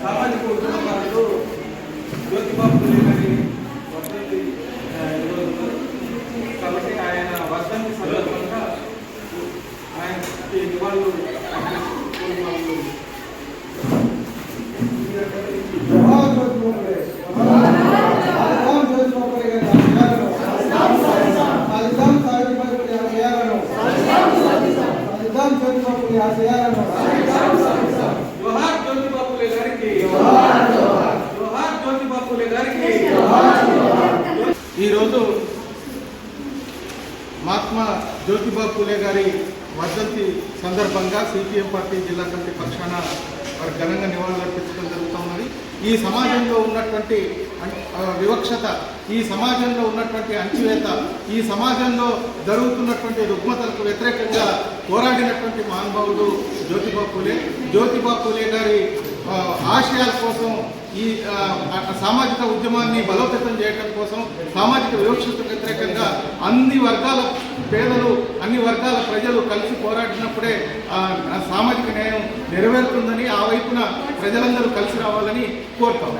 సామాజిక ఉద్యమకారుడు జ్యోతిబాబు పూలే గారి వర్ధంతి ఆ, ఈరోజు కాబట్టి ఆయన వర్ధంతి సందర్భంగా ఆయనకి నివాళులు అర్పిస్తున్నాము. ఈరోజు మహాత్మా జ్యోతిబా పూలే గారి వర్ధంతి సందర్భంగా సిపిఎం పార్టీ జిల్లా కమిటీ పక్షాన వారు ఘనంగా నివాళులు అర్పించడం జరుగుతూ ఉన్నది. ఈ సమాజంలో ఉన్నటువంటి వివక్షత ఈ సమాజంలో ఉన్నటువంటి అణచివేత ఈ సమాజంలో జరుగుతున్నటువంటి రుగ్మతలకు వ్యతిరేకంగా పోరాడినటువంటి మహానుభావుడు జ్యోతిబా పూలే. జ్యోతిబా పూలే గారి ఆశయాల కోసం ఈ సామాజిక ఉద్యమాన్ని బలోపేతం చేయడం కోసం సామాజిక వివక్షకు వ్యతిరేకంగా అన్ని వర్గాల పేదలు అన్ని వర్గాల ప్రజలు కలిసి పోరాడినప్పుడే సామాజిక న్యాయం నెరవేరుతుందని ఆ వైపున ప్రజలందరూ కలిసి రావాలని కోరుతాం.